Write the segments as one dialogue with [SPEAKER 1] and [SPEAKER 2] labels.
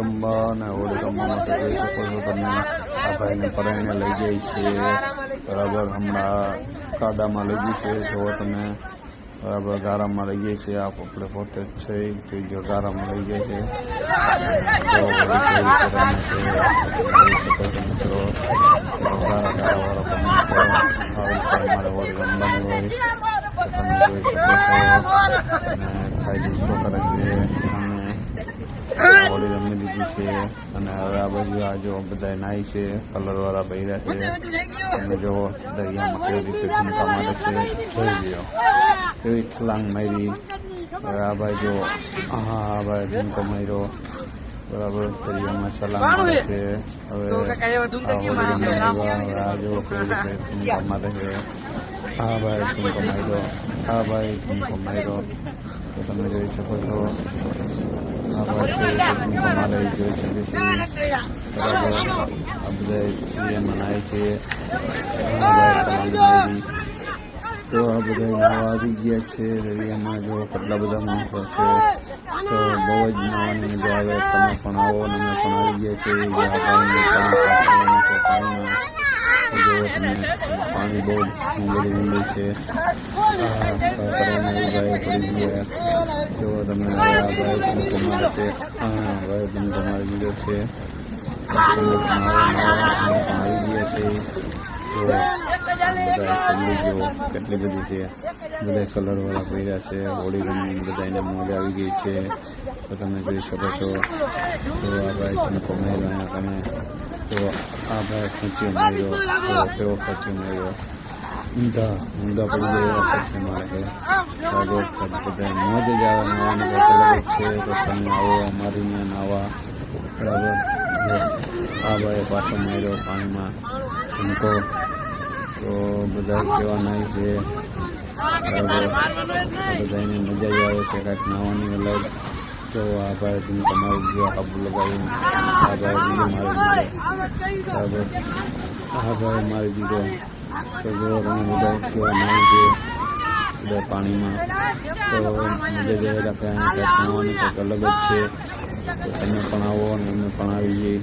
[SPEAKER 1] રમવા અને હોળી રમવા માટે ભાઈને પરાયણે લઈ જાય છે. બરાબર, હમણાં કાદામાં લઈ ગઈ છે. જુઓ તમે બરાબર ગારામાં લઈ જાય છે આ આપણે પોતે જ છે. જો ગારામાં લઈ જાય છે. જો તમે હોળી રમી દીધી છે અને હવે આ બાજુ આ જો બધા નાય છે કલર વાળા બૈરા છે. તમે જો દરિયામાં કેવી રીતે ઘૂમતા મારે છે જોઈ લ્યો. કેવી છલાંગ મારી. હવે આ ભાઈ જો હા આ ભાઈ ઘૂમતો માર્યો. બરાબર દરિયામાં છલાંગ મારે છે. હવે આ જો કેવી રીતે ઘૂમતા મારે છે. હા ભાઈ ઘૂમતો માર્યો. હા ભાઈ ઘૂમતો માર્યો. તો તમે જોઈ શકો છો. આ એ જોઈ શકીએ છે બરાબર આ મનાય છે. તો આ બધા નાવા આવી ગયા છે. દરિયામાં જો કેટલા બધા માણસો છે. તો બહુ જ નાવાની મજા આવે તમે પણ આવો અને પણ આવી ગયા છે તો તમે પાણી બહુ ઊંડું ઊંડું છે જો તમે તમારે છે છે આવો ગયા છે તો બધા કેટલી બધી છે બધા કલરવાળા પહેર્યા છે હોળી રમી બધા એને મોજ આવી ગઈ છે તો તમે જોઈ શકો છો તો આ ભાઈ તમે કમાઈ તમે તો આ ભાઈ ખેંચી માર્યો તો કેવો ખેંચી માર્યો ઊંધા ઊંધા પડી ગયા ખેંચી મારે છે. બધા મોજ જ આવે નાવાની અલગ છે તો તમે આવો, અમારી ને નાવા બરાબર? આ ભાઈ પાછો માર્યો પાણીમાં ઝુમકો. તો બધા કેવા નાય છે. બરાબર? બધાને મજા જ આવે છે, કાંઈક નાવાની અલગ. તો આ ભાઈ તમે તમારું જે હાબુ લગાવ્યું આ ભાઈ બીજો મારી આ ભાઈ મારી દીધો. તો જો તમે બધા કેવા મારી છે બધા પાણીમાં, તો મજા જ આવે રાખે કંઈક અલગ જ છે. તમે પણ આવો અને અમે પણ આવી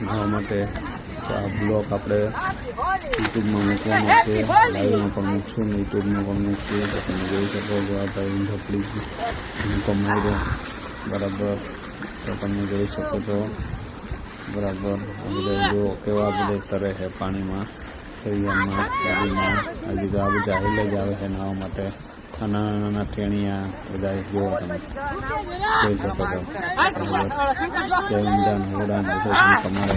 [SPEAKER 1] નાહવા માટે. તો આ બ્લોક આપણે યુટ્યુબમાં મૂકવાનો છે. લાઈવમાં પણ મૂકશું ને યુટ્યુબમાં પણ મૂકશું. તો તમે જોઈ શકો છો આ ભાઈ ઊંધો કમાઈ બરાબર તો તમે જોઈ શકો છો. બરાબર. જો કેવા બધે તરે છે પાણીમાં. દરિયામાં નદીમાં. હજી તો આ બધા હિલે જ આવે છે નાહવા માટે. આ નાના નાના ટેણિયા બધા જોવો તમે. જોઈ શકો છો. જય કે હોડા બધું તમારે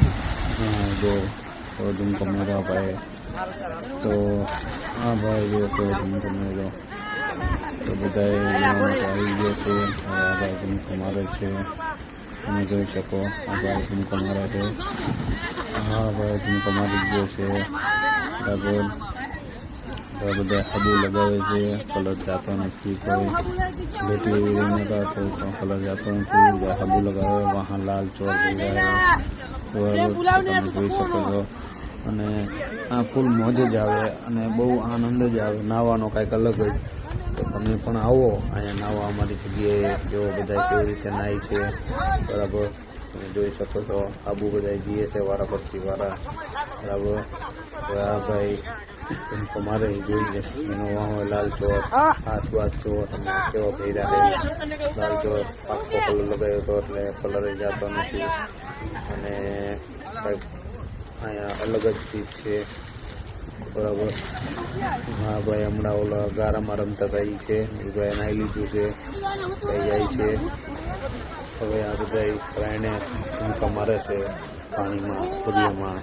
[SPEAKER 1] જો તો ઝુમકો મેળવા ભાઈ તો આ ભાઈ જો તો ઝુમકો મેળો તો બધા આવી ગયા છે આ ભાઈ ઝુમકો મારે છે તમે જોઈ શકો આ ભાઈ ઝુમકો મારે છે હા ભાઈ ઝુમકો મારી ગયો છે બરાબર બધા હાબુ લગાવે છે કલર જાતો નથી કોઈ. બેટી એવી રહી નતા તો પણ કલર જાતો નથી. હાબુ લગાવે વહાં લાલ ચોર જોઈ શકો છો. અને આ ફૂલ મોજ જ આવે અને બહુ આનંદ જ આવે. નાહવાનો કાંઈક અલગ જ. તો તમે પણ આવો. અહીંયા નાહવા અમારી જગ્યાએ. જો બધા કેવી રીતે નાય છે. બરાબર. તમે જોઈ શકો છો, આબુ બધા જીએ છે વારા. પરથી વારા બરાબર ભાઈ તમે તમારે જોઈ એનો વાહો, લાલ ચોર, હાથ વાત ચોર, અને કેવો ભેરા રહે લાલ ચોર આખો કલર લગાવ્યો હતો, એટલે કલર જતો નથી. અને અહીંયા અલગ જ ચીજ છે. બરાબર? હા ભાઈ, હમણાં ઓલા ગારામાં રમતા થઈ છે. ભાઈ નાઈ લીધું છે. થઈ જાય છે. હવે આ બધા પ્રાણે ભૂમિકા મારે છે પાણીમાં, દરિયામાં.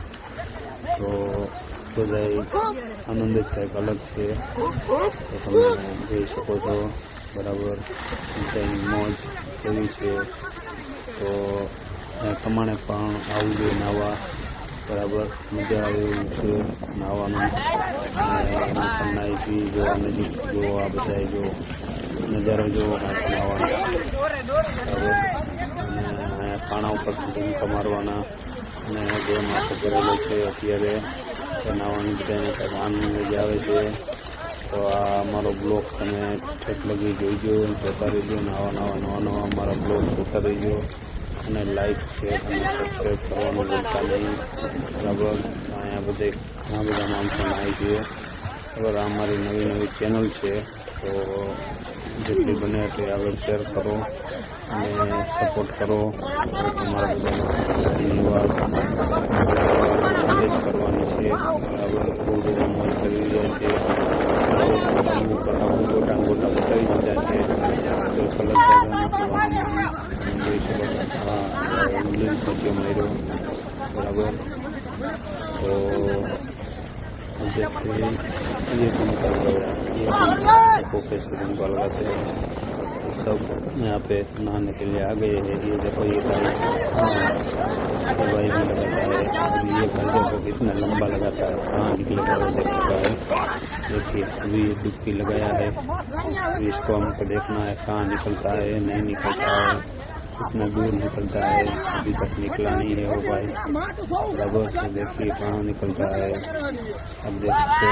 [SPEAKER 1] તો બધા આનંદ જ કંઈક અલગ છે. તો તમે જોઈ શકો છો, બરાબર. મોજ કેવી છે. તો તમારે પણ આવું જોઈએ નાવા, બરાબર. મજા આવે છે નાવાનું. જો નજીક, જો આ બધા જો નજારો જો કાંઈક પાણા ઉપર ટૂંકા મારવાના અને જે માથે કરેલો છે અત્યારે બનાવવાની બધાને આનંદ મજા આવે છે. તો આ અમારો બ્લોક તમે ઠેક લગી જોઈજો, જોતા રહીજો, નવા નવા નવા નવા અમારા બ્લોગ જોતા રહીજો. અને લાઈક શેર અને સબસ્ક્રાઈબ કરવાનું ભૂલતા નહીં. બરાબર? અહીંયા બધે ઘણા બધા માણસો આવી ગયો બરાબર? આ મારી નવી નવી ચેનલ છે. તો જેટલી બને એટલી આગળ શેર કરો. અને સપોર્ટ કરો તો તમારા બધાનો ધન્યવાદ સંદેશ કરવાની છે બરાબર બહુ બધા મોજ કરી રહ્યા છે અમુક અમુક ગોટા ને ગોટા બતાવી દીધા છે તો કલર દાદાને જોઈ શકો હા ઇંગ્લિશ મીડિયમ આવ્યો બરાબર तो देखिए ये कम कर गया ये प्रोफेसर इनको लगाते हैं सब यहाँ पे नहाने के लिए आ गए हैं। ये देखो ये भाई हाँ, भी लगाता है। अभी ये कर देखो कितना लंबा लगाता है कहाँ निकलेगा वो देख रहा है। देखिए अभी ये डुबकी लगाया है। इसको हमको देखना है कहाँ निकलता है नहीं निकलता है कितना दूर निकलता है अभी तक निकला नहीं है वो भाई। से देखिए कहाँ निकलता है। अब देखते